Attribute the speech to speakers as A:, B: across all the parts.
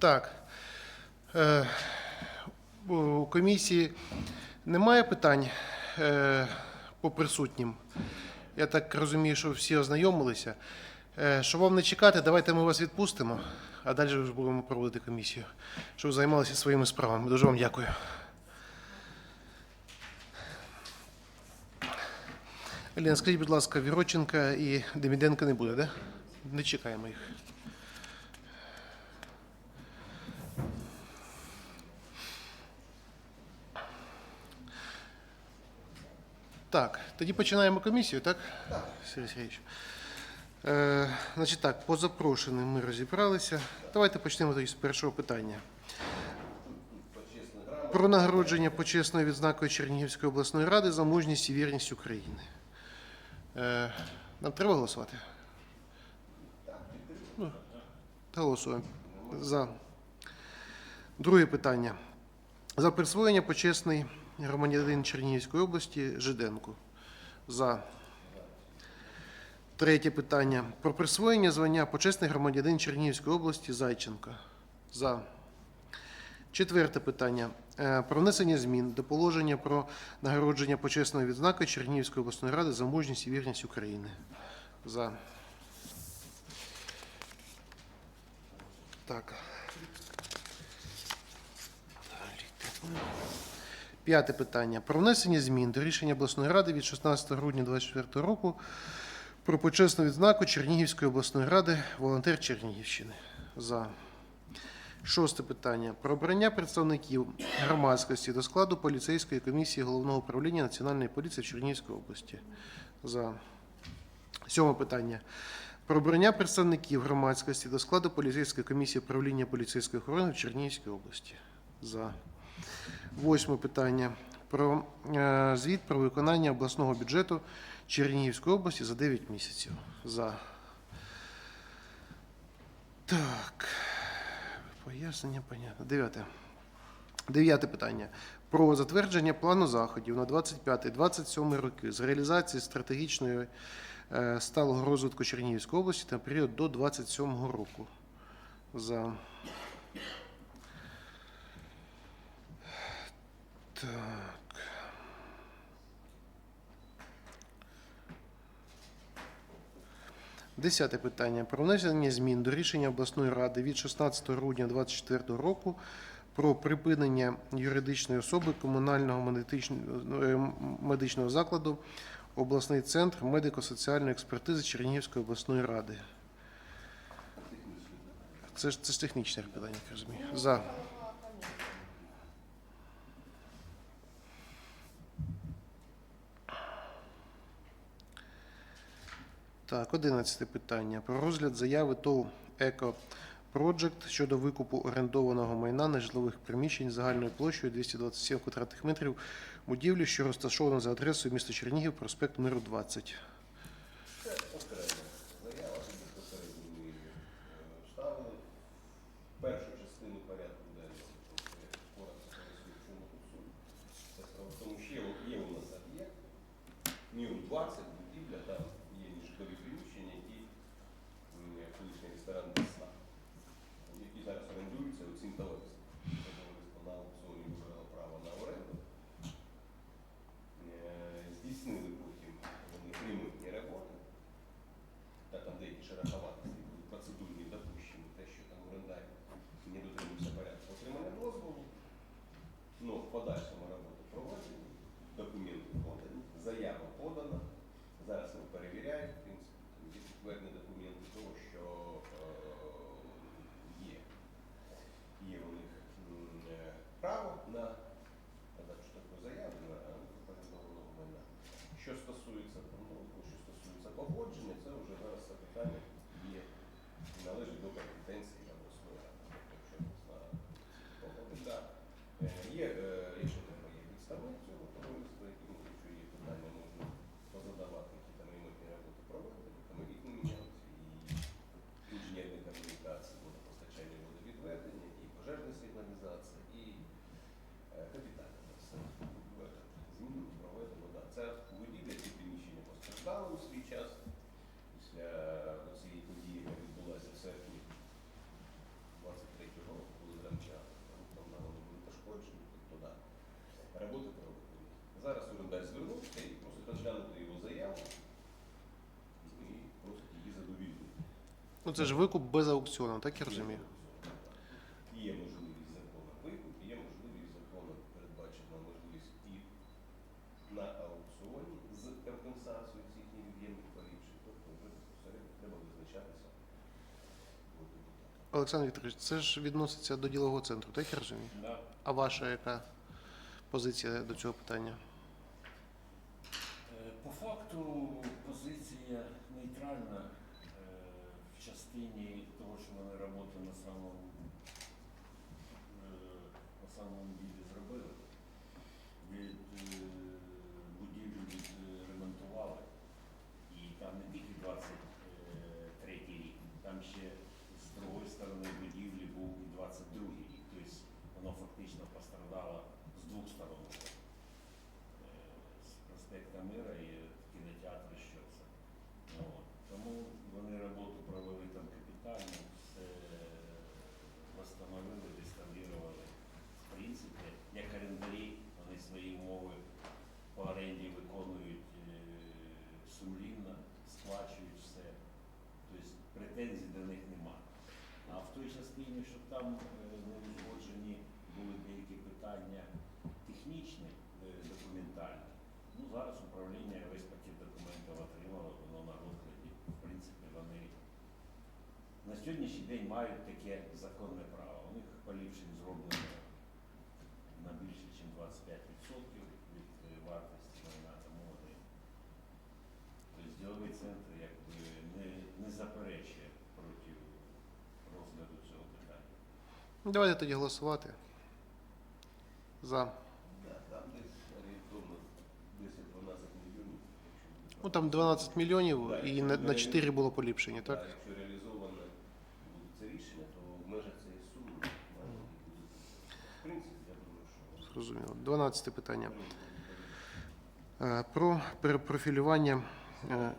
A: Так. Е, У комісії немає питань е, по присутнім. Я так розумію, що всі ознайомилися. Е, Щоб вам не чекати, давайте ми вас відпустимо, а далі вже будемо проводити комісію, щоб займалися своїми справами. Дуже вам дякую. Еліна, скажіть, будь ласка, Віроченка і Деміденка не буде, да? Не чекаємо їх. Так, тоді починаємо комісію, так? Так. Сергій Сергійович. Е, значить так, по запрошеним ми розібралися. Давайте почнемо тоді з першого питання. Про нагородження почесною відзнакою Чернігівської обласної ради за мужність і вірність України. Е, нам треба голосувати? Ну, та голосуємо. За. Друге питання. За присвоєння почесний громадянин Чернігівської області Жиденко. За. Третє питання. Про присвоєння звання почесний громадянин Чернігівської області Зайченко. За. Четверте питання. Е, Про внесення змін до положення про нагородження почесної відзнаки Чернігівської обласної ради за мужність і вірність України. За. Так. П'яте питання. Про внесення змін до рішення обласної ради від 16 грудня 2024 року про почесну відзнаку Чернігівської обласної ради волонтер Чернігівщини. За. Шосте питання. Про обрання представників громадськості до складу поліцейської комісії Головного управління Національної поліції в Чернігівській області. За. Сьоме питання. Про обрання представників громадськості до складу поліцейської комісії управління поліцейської охорони в Чернігівській області. За. Восьме питання. Про е, звіт про виконання обласного бюджету Чернігівської області за 9 місяців. За. Так. Пояснення, понятно. Дев'яте. Дев'яте питання. Про затвердження плану заходів на 25-27 роки з реалізації стратегічної е, сталого розвитку Чернігівської області на період до 27 року. За. Так. Десяте питання. Про внесення змін до рішення обласної ради від 16 грудня 2024 року про припинення юридичної особи комунального медичного, е, закладу обласний центр медико-соціальної експертизи Чернігівської обласної ради. Це ж це ж технічне питання, я розумію. За. Так, одинадцяте питання. Про розгляд заяви ТОВ «Еко Проджект щодо викупу орендованого майна нежитлових приміщень загальною площею 227 квадратних метрів будівлі, що розташована за адресою міста Чернігів, проспект Миру 20.
B: Це окрема заява, тобі попередньо ми її е, вставили. Першу частину порядку денного, тобто я коротко поясню, в чому тут суть. Це справа в тому, що є, є у нас об'єкт, МІУ 20, будівля, там є нежитлові приміщення, які м, як колишній ресторан «Весна», які зараз орендуються цим товариством. Це товариство на аукціоні вибрало право на оренду. Е, Здійснили потім вони ремонтні роботи. Та там деякі шероховатості були процедурні допущені, те, що там орендар не дотримався порядку отримання дозволу. Ну, в подальшому роботи проводимо, документи подані, заява подана. Зараз ми перевіряємо, в принципі, там є підтверджені документи того, що е, є. Є у них м, е, право на подачу такої заяви на орендованого майна. Що стосується там, ну, що стосується погодження, це вже зараз це питання є належить до компетенції обласної ради. Тобто, якщо обласна рада погодить, так. Е, Є е, рішення
A: Ну це ж викуп без аукціону, так я розумію?
B: Є можливість закону викуп, є можливість закону передбачена можливість і на аукціоні з компенсацією цих невід'ємних поліпшень. Тобто вже безпосередньо треба визначатися.
A: Олександр Вікторович, це ж відноситься до ділового центру, так я розумію?
C: Да.
A: А ваша яка позиція до цього питання?
C: Е, По факту позиція нейтральна е, в частині того, що вони роботу на самому, е, на самому ділі зробили. Від е, будівлю відремонтували. І там не тільки 23 рік, там ще з другої сторони будівлі був і 22 рік. Тобто воно фактично пострадало з двох сторон. Е, з проспекта Мира і кінотеатру що це. Ну, от. Тому вони роботу провели там капітально, все восстановили, реставрували. В принципі, як орендарі, вони свої умови по оренді виконують е, сумлінно, сплачують все. Тобто претензій до них немає. А в частині, що там не узгоджені були деякі питання технічні, е, документальні, ну зараз управління весь пакет документів отримало, воно на розгляді. В принципі, вони на сьогоднішній день мають таке законне право. У них поліпшень зроблено на більше, ніж 25% від е, вартості майна, тому вони. Тобто діловий центр якби не, не заперечує проти розгляду цього питання.
A: Ну, Давайте тоді голосувати. За.
B: Да, Там десь орієнтовно 10-12 мільйонів. якщо буде
A: Ну там 12 мільйонів і на, на 4 було поліпшення, так?
B: Якщо реалізоване буде це рішення, то в межах цієї суми. В принципі, я думаю, що
A: Зрозуміло. 12 питання. Е, Про перепрофілювання е,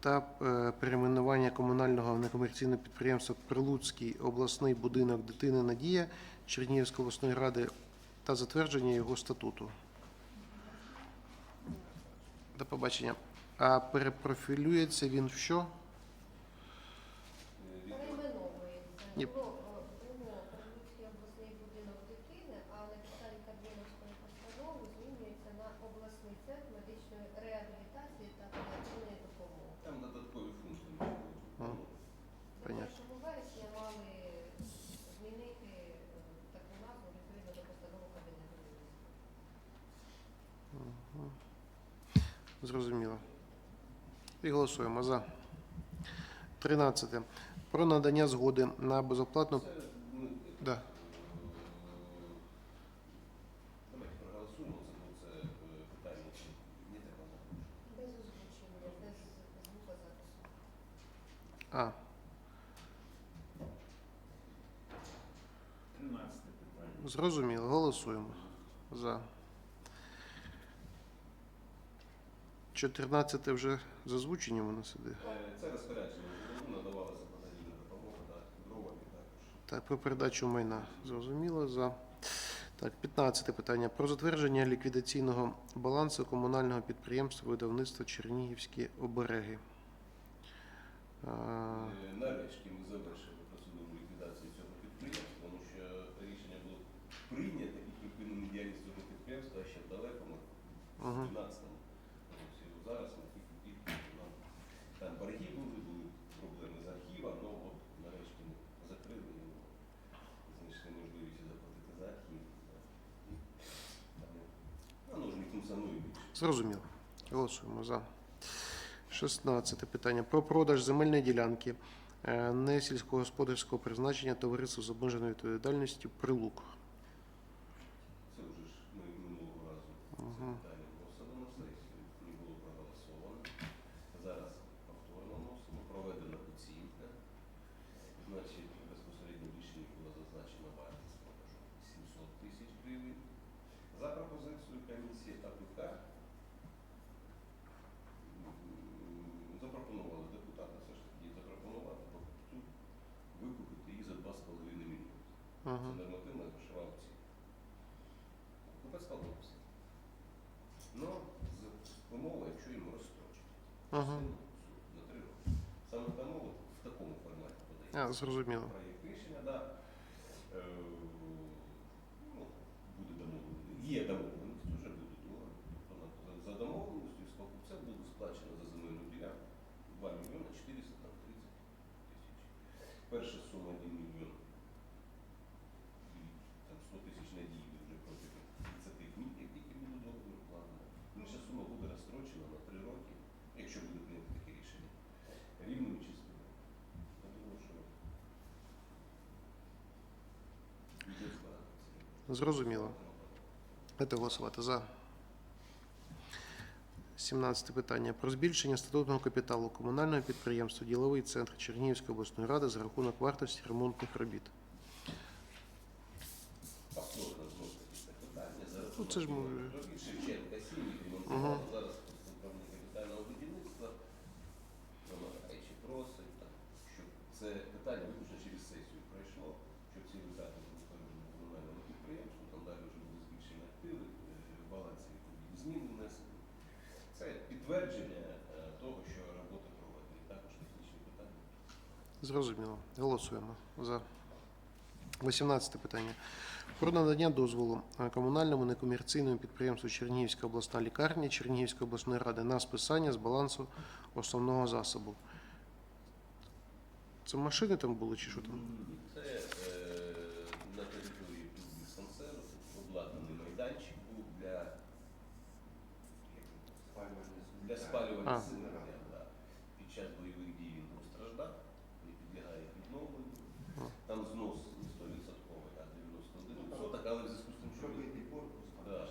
A: та е, перейменування комунального некомерційного підприємства Прилуцький обласний будинок дитини Надія Чернігівської обласної ради та затвердження його статуту. До побачення. А перепрофілюється він в що?
D: Перейменовується.
A: Ні.
D: Було, е, було Прилуцький обласний будинок дитини, а на підставі Кабміновської постанови змінюється на обласний центр медичної реабілітації та паліативної допомоги.
B: там додаткові функції.
A: Ага.
D: До
A: Понятно.
D: 1 вересня мали змінити е, таку назву відповідно до постанови Кабінету міністрів.
A: Зрозуміло. І голосуємо за. 13. Про надання згоди на безоплатну.
B: Це, ну,
A: Да.
B: е.
A: А,
C: 13 питання.
A: зрозуміло. Голосуємо. За. 14 вже з озвученням у нас іде.
B: Е, Це розпорядження надавалася подаліна допомога, так, дровами також.
A: Так, про передачу майна. Зрозуміло. За. Так, 15 питання. Про затвердження ліквідаційного балансу комунального підприємства видавництва Чернігівські обереги. А,
B: Е, Нарешті ми завершили процедуру ліквідації цього підприємства, тому що рішення було прийнято і припинено діяльність цього підприємства ще в далекому
A: Мгм.
B: 12-му році. Зараз ми тільки тільки нам там борги були, були проблеми з архіва, але от нарешті ми закрили його, знайшли можливість заплатити за архів. І там, Воно ж не функціонує більше.
A: Зрозуміло. Голосуємо за. 16 питання. Про продаж земельної ділянки е, не сільськогосподарського призначення товариства з обмеженою відповідальністю Прилук.
B: Це вже ж ми минулого разу
A: Мгм.
B: це питання вносили на сесію, не було проголосовано. Зараз повторно вносимо, проведена оцінка. Значить, безпосередньо в рішенні була зазначена вартість продажу 700 тисяч гривень. За пропозицією комісії АПК м, запропонували депутати все ж таки запропонувати покупцю викупити її за 2,5 мільйони. Це
A: Угу.
B: нормативна грошова оцінка. Купець колодці. Ну, з умови, якщо йому розстрочить.
A: Ага.
B: Частину на три роки. Саме тому от в
A: А, зрозуміло.
B: проєкт рішення, да. Е, ну, буде домовленість. Є домовленість, вже буде договір. Тобто на- за домовленістю з покупцем буде сплачено за земельну ділянку 2 мільйони 430 тисяч. Перша сума 1 мільйон. І там 100 тисяч надії вже протягом 30 днів, як тільки буде договір укладено. Інша сума буде розстрочена на 3 роки, якщо буде прийнято таке рішення. Рівною частиною. Я думаю, що йде збагато.
A: Зрозуміло. Будете голосувати за. 17 питання. Про збільшення статутного капіталу комунального підприємства Діловий центр Чернігівської обласної ради за рахунок вартості ремонтних робіт. Ну, це ж може. вже-
B: робіть Шевченка, Сім'ї, ремонтували. Зараз просто управління капітального будівництва, вимагаючи просить, так, щоб це питання виключно через сесію пройшло, щоб ці витрати були передані комунальному підприємству, там далі вже буде збільшені активи, е, в балансі відповідні зміни внесені. Це підтвердження е, того, що роботи проведені, також технічні питання.
A: Зрозуміло. Голосуємо за. 18 питання. Про надання дозволу комунальному некомерційному підприємству Чернігівська обласна лікарня Чернігівської обласної ради на списання з балансу основного засобу. Це машини там були чи що там?
B: Це е, на території диспансеру обладнаний майданчик був для, для спалювання
A: А.
B: сировини. Да. Під час бойових дій він постраждав, не підлягає відновленню.
A: А.
B: Там знос не 100%, а 91%, але в зв'язку з тим, що він Да,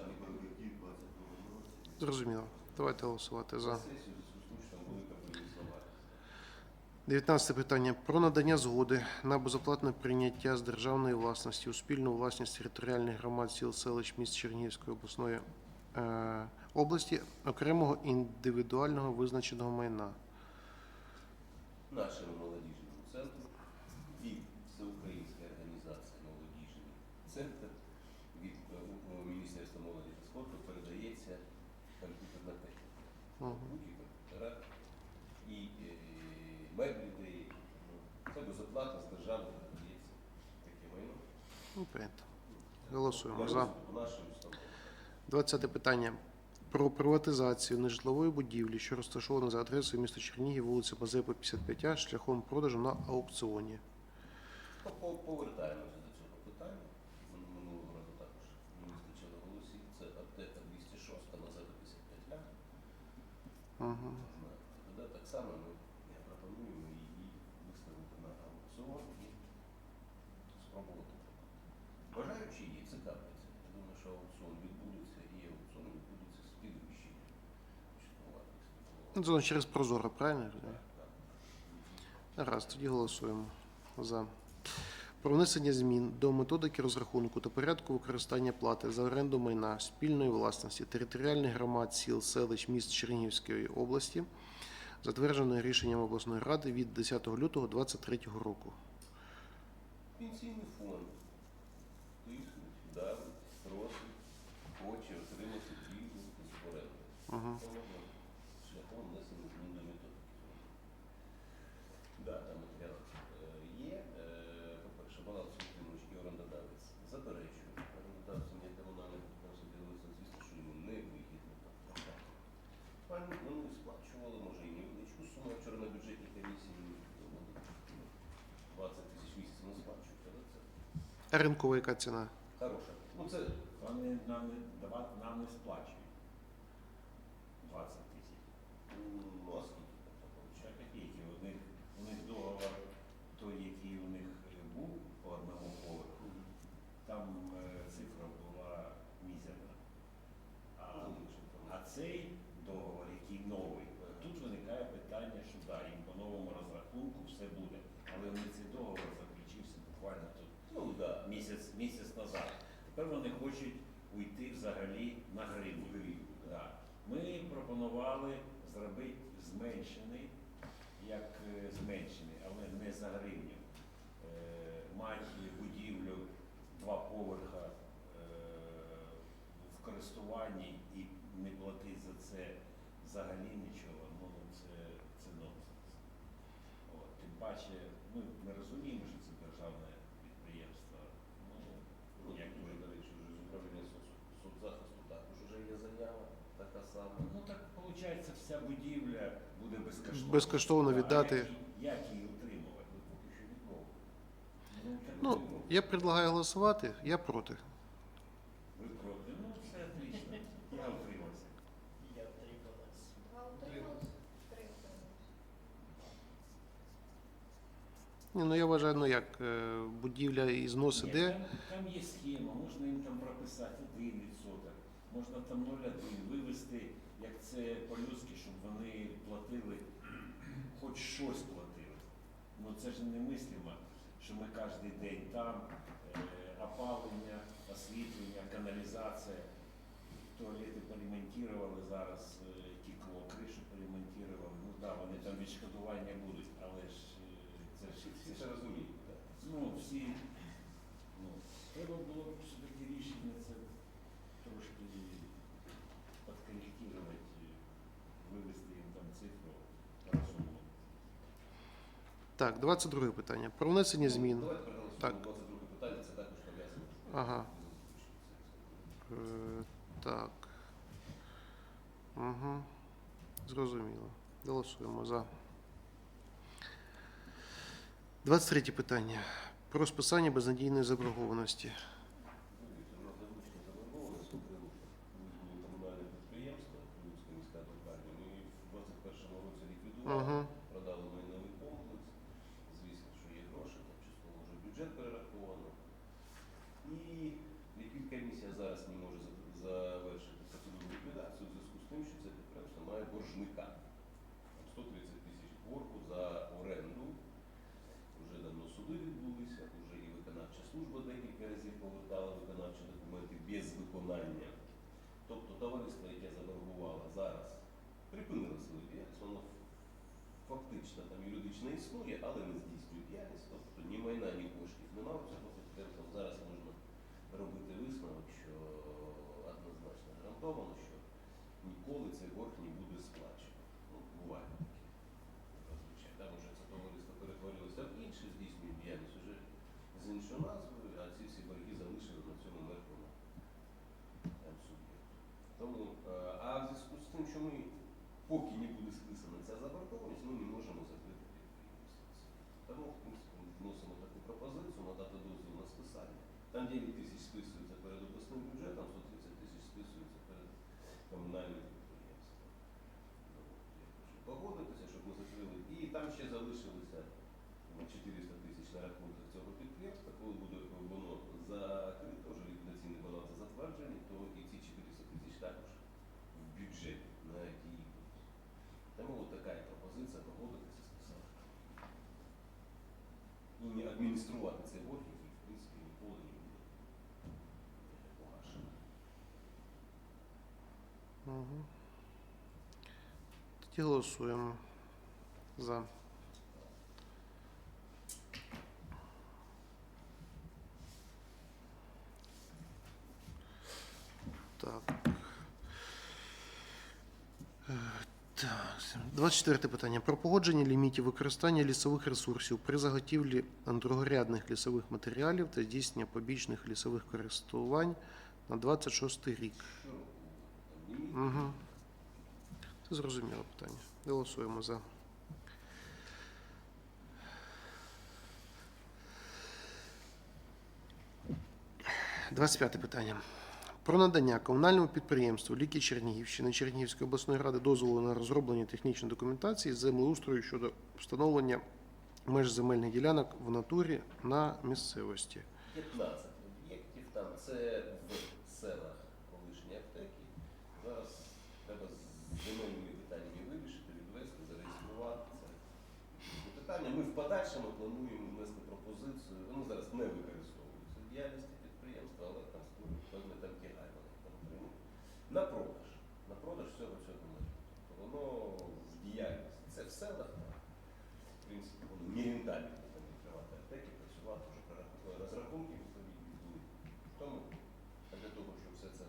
A: Зрозуміло. Давайте голосувати за.
B: на сесію, в зв'язку з тим, що там велика бойовісна вартість.
A: 19 питання про надання згоди на безоплатне прийняття з державної власності у спільну власність територіальних громад сіл селищ міст Чернігівської обласної е, області окремого індивідуального визначеного майна.
B: Нашому молодіжному центру від Всеукраїнської організації молодіжний центр від е, у- Міністерства молоді та спорту передається комп'ютерна техніка.
A: Мгм.
B: Ноутбуки, комп'ютера і е, меблі деякі. Ну, Це безоплатно з держави передається таке майно.
A: Ну, прийнято. Голосуємо за.
B: розвитку нашої установи.
A: 20 питання про приватизацію нежитлової будівлі, що розташована за адресою міста Чернігів, вулиця Мазепи, 55А, шляхом продажу на аукціоні.
B: Повертаємося до цього питання. Мин- Минулого разу також не вистачило голосів. Це аптека 206 на За55А.
A: Угу.
B: Тоді так само ми пропонуємо її виставити на аукціон і спробувати. Бажаючі її цікавляться. Я думаю, що аукціон відбудеться і аукціон відбудеться з підвищенням.
A: Ну, Це через Прозоро, правильно?
B: Так, так.
A: Раз, тоді голосуємо за. Про внесення змін до методики розрахунку та порядку використання плати за оренду майна спільної власності територіальних громад сіл, селищ, міст Чернігівської області, затвердженої рішенням обласної ради від 10 лютого 2023 року.
B: Пенсійний фонд оренди.
A: Угу.
B: Шляхом внесення змін до методики. Да, там матеріал е, є. Е, По-перше, баланс утримувач і орендодавець заперечує. Орендодавця ні комунальне підприємство звісно, що йому не вигідно так. Пані, вони сплачували, може, і невеличку суму. Вчора на бюджетній комісії ну, 20 тисяч в не сплачують, але це
A: ринкова яка ціна?
B: хороша. Ну, це
C: Вони нам не, дава- нам не сплачують 20 тисяч.
B: ну, а скільки там це виходить?
C: Ще копійки. У них, у них договор, той, який у них е, був по одному поверху, там е, цифра була мізерна. А, а цей договор, який новий, тут виникає питання, що да, їм по новому розрахунку все буде. Але вони цей договор заключився буквально тут
B: Ну, да.
C: місяць, місяць назад. Тепер вони хочуть уйти взагалі на гривню. Да. Ми пропонували зробити зменшений, як е, зменшений, але не за гривню. Е, мати будівлю два поверха е, в користуванні і не платити за це взагалі нічого, ну це, це нонсенс. Тим паче, ми, ми розуміємо, що це державне підприємство. Ну,
B: Ну,
C: як
B: дуже,
C: ви-
B: до речі, вже з управління соц- соцзахисту також вже є заява така сама.
C: Ну так виходить, вся будівля буде безкоштовна.
A: Безкоштовно віддати.
C: Як, її- утримувати? Ну,
A: я предлагаю голосувати, я проти.
C: Ви проти? Ну, все отлично. Я утримався.
E: Я утрималась.
A: Ні, ну я вважаю, ну як е, будівля і знос
C: Ні,
A: іде.
C: Там, там є схема, можна їм там прописати 1%, можна там 0,1 вивести, як це по-людськи, щоб вони платили, хоч щось платили. Ну це ж немислимо, що ми кожен день там, е, опалення, освітлення, каналізація, туалети поремонтували зараз, е, тікло, кришу поремонтували. Ну так, да, вони там відшкодування будуть, але ж е, це ж
B: Всі це розуміють.
C: Ну, всі, ну, треба було б все-таки рішення це трошки підкоректувати, вивести їм там цифру розумно.
A: Так, 22 питання. Про внесення змін.
B: Давайте проголосуємо.
A: Так.
B: 22 питання, це також пов'язано.
A: Ага. Е, Так. Угу. Зрозуміло. Голосуємо за. 23 питання. Про списання безнадійної заборгованості.
B: Дивіться, у нас завищена заборгованість у Кривуха. Ми були комунальне підприємство, Кривуцька міська компанія. Ми її в 21-му році ліквідували,
A: Угу.
B: продали майновий комплекс. Звісно, що є гроші, там частково вже бюджет перераховано. І ліквідкомісія зараз не може за- завершити процедуру ліквідації у зв'язку з тим, що це підприємство має боржника. Там 130 тисяч боргу за оренду. Вже давно суди відбулися, вже і виконавча служба декілька виконавчі документи без виконання. Тобто товариство, яке заборгувало зараз, припинило свою діяльність, воно фактично там юридично існує, але не здійснює діяльність, тобто ні майна, ні коштів немає підприємства. Зараз можна робити висновок, що однозначно гарантовано, що ніколи цей борг не буде на рахунках цього підприємства. Коли буде воно закрито, вже ліквідаційний баланс затверджений, то і ці 400 тисяч також в бюджеті на які йдуть. Тому от така є пропозиція погодитися списати. І не адмініструвати цей борг, який, в принципі, ніколи не буде е, погашений.
A: Угу. Тоді голосуємо за. 24 питання. Про погодження лімітів використання лісових ресурсів при заготівлі другорядних лісових матеріалів та здійснення побічних лісових користувань на 26 рік. Угу. Це зрозуміле питання. Голосуємо за. Двадцять п'яте питання. Про надання комунальному підприємству Ліки Чернігівщини Чернігівської обласної ради дозволу на розроблення технічної документації землеустрою щодо встановлення меж земельних ділянок в натурі на місцевості.
B: 15 об'єктів там, це в селах колишні аптеки. Зараз треба з земельними питаннями вирішити, відвести, зареєструвати це. Питання. Ми в подальшому плануємо внести пропозицію. Вони зараз не використовуються в діяльності підприємства, але там створюють певний там тягар, вони там отримують. На продаж. На продаж всього цього майна. Тобто воно в діяльності. Це в селах. В принципі, воно не рентабельно там відкривати аптеки, працювати вже прорахунки- розрахунки відповідні були. Тому а для того, щоб все це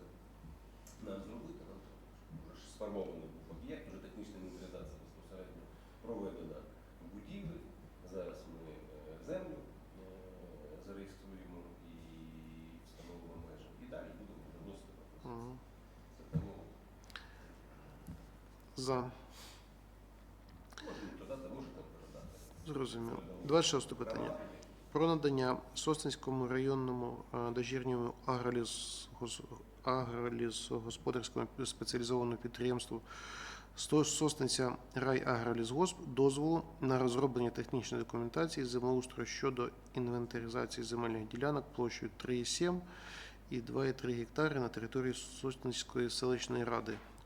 B: нам зробити, нам треба, щоб вже ж сформований був об'єкт, вже технічна інвентаризація безпосередньо проведена в будівлі. Зараз ми е,
A: За. Зрозуміло. 26 питання. Про надання Сосницькому районному е, дочірньому агролісогосподарському спеціалізованому підприємству «Сто- Сосниця Райагролісгосп дозволу на розроблення технічної документації землеустрою щодо інвентаризації земельних ділянок площею 3,7 і 2,3 гектари на території Сосницької селищної ради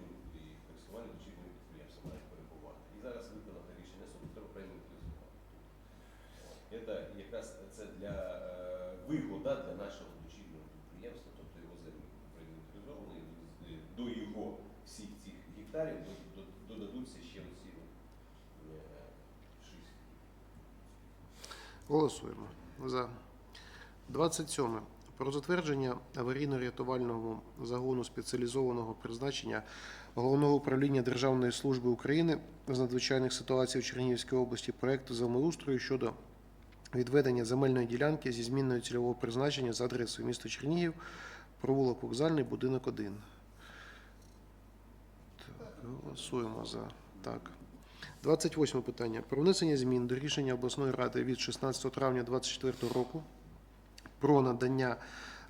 B: дочірнім і користування дочірним підприємством мають перебувати. І зараз виконати рішення суду треба проінвентаризувати. Це якраз це для е, вигода для нашого дочірнього підприємства, тобто його землі проінвентаризовані, до його всіх цих гектарів до- до- додадуться ще оці е, шість.
A: Голосуємо. За. 27. Про затвердження аварійно-рятувального загону спеціалізованого призначення Головного управління Державної служби України з надзвичайних ситуацій у Чернігівській області проекту землеустрою щодо відведення земельної ділянки зі зміною цільового призначення за адресою міста Чернігів, провулок Вокзальний, будинок 1. Так, голосуємо за. Так. 28 питання. Про внесення змін до рішення обласної ради від 16 травня 2024 року про надання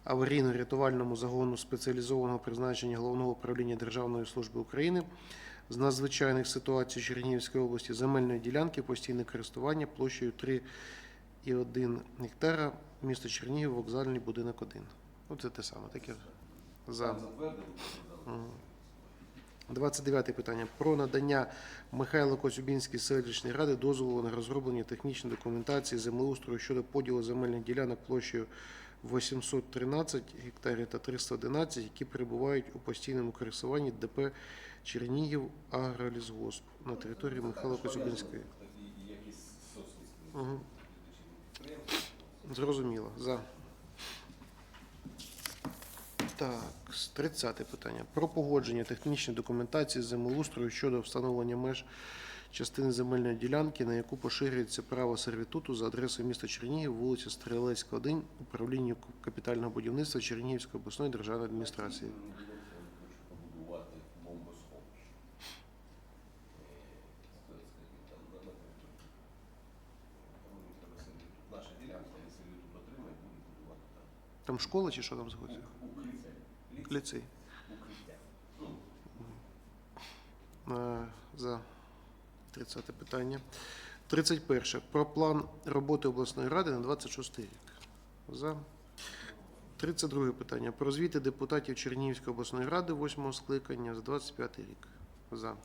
A: аварійно-рятувальному загону спеціалізованого призначення Головного управління Державної служби України з надзвичайних ситуацій Чернігівської області земельної ділянки постійне користування площею 3,1 гектара, місто Чернігів, вокзальний будинок 1. Оце те саме, таке за. Мгм. 29 питання. Про надання Михайло Коцюбінській селищній ради дозволу на розроблення технічної документації землеустрою щодо поділу земельних ділянок площею 813 гектарів та 311, які перебувають у постійному користуванні ДП Чернігів Агролісгосп на території Михайла Коцюбінської.
B: Підприємством.
A: Зрозуміло. За. Так, с- 30 питання. Про погодження технічної документації землеустрою щодо встановлення меж частини земельної ділянки, на яку поширюється право сервітуту за адресою міста Чернігів, вулиця Стрілецька, 1, управління капітального будівництва Чернігівської обласної державної адміністрації.
B: Там
A: школа чи що там знаходиться?
B: Ліцей.
A: Е, За 30 питання. 31. Про план роботи обласної ради на 26 рік. За. 32 питання. Про звіти депутатів Чернігівської обласної ради 8 скликання за 25 рік. За.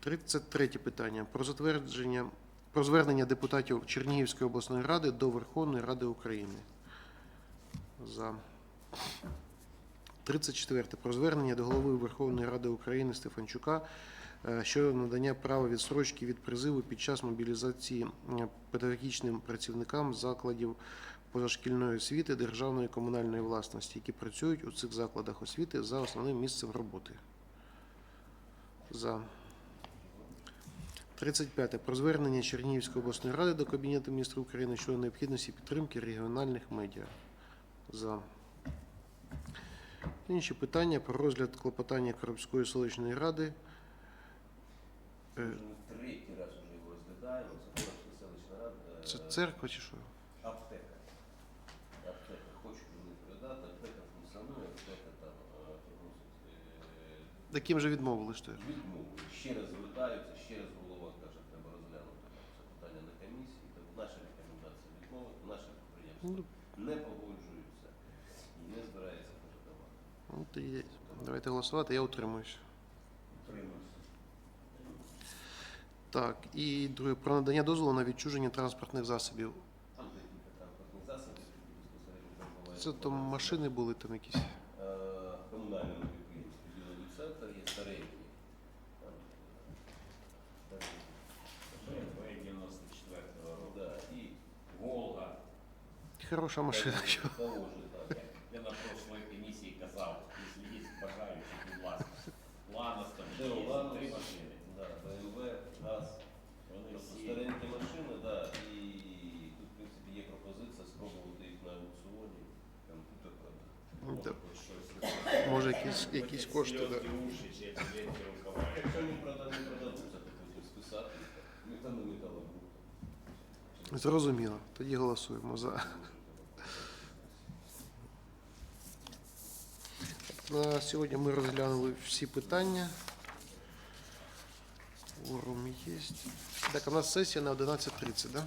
A: 33 питання. Про затвердження про звернення депутатів Чернігівської обласної ради до Верховної Ради України. За. 34. Про звернення до голови Верховної Ради України Стефанчука е, щодо надання права відстрочки від призиву під час мобілізації е, педагогічним працівникам закладів позашкільної освіти державної комунальної власності, які працюють у цих закладах освіти за основним місцем роботи. За. 35. Про звернення Чернігівської обласної ради до Кабінету міністрів України щодо необхідності підтримки регіональних медіа. За. Інші питання про розгляд клопотання Коробської селищної ради.
B: Ми
A: Е,
B: вже третій раз вже його розглядаємо. Це Коробська селищна рада.
A: Це
B: е,
A: церква чи що?
B: Аптека. Аптека. Хочуть вони передати. Аптека функціонує, аптека там е, приносить,
A: Таким же відмовили, що
B: е, відмови. Ще раз звертаються, ще раз голова каже, треба розглянути це питання на комісії. Тому наша рекомендація відмовити, наше підприємство
A: Ну,
B: не погоджується і не збирається
A: ну, тоді давайте голосувати, я утримуюсь.
B: Утримуюся.
A: Так, і друге про надання дозволу на відчуження транспортних засобів. Це там машини були там якісь.
B: Е, комунальному підприємству діловий центр є старенький. Там, е,
C: БМВ 94-го
B: і
C: Волга.
A: Хороша машина.
B: Положи, так.
C: Я на прошлой комісії казав, якщо є бажаючі, будь ласка. Ланос там
B: Де
C: є,
B: Ланос?
C: три машини.
B: Да, БМВ, ГАЗ.
C: Вони
B: Тобто
C: всі
B: старенькі машини, да, і тут, в принципі, є пропозиція спробувати їх на аукціоні. Комп'ютер продати.
A: Да.
C: хоч щось.
A: Може, якісь, якісь кошти. Да. Зрозуміло. Тоді голосуємо за. На сьогодні ми розглянули всі питання. Форум є. Так, у нас сесія на 11.30, да?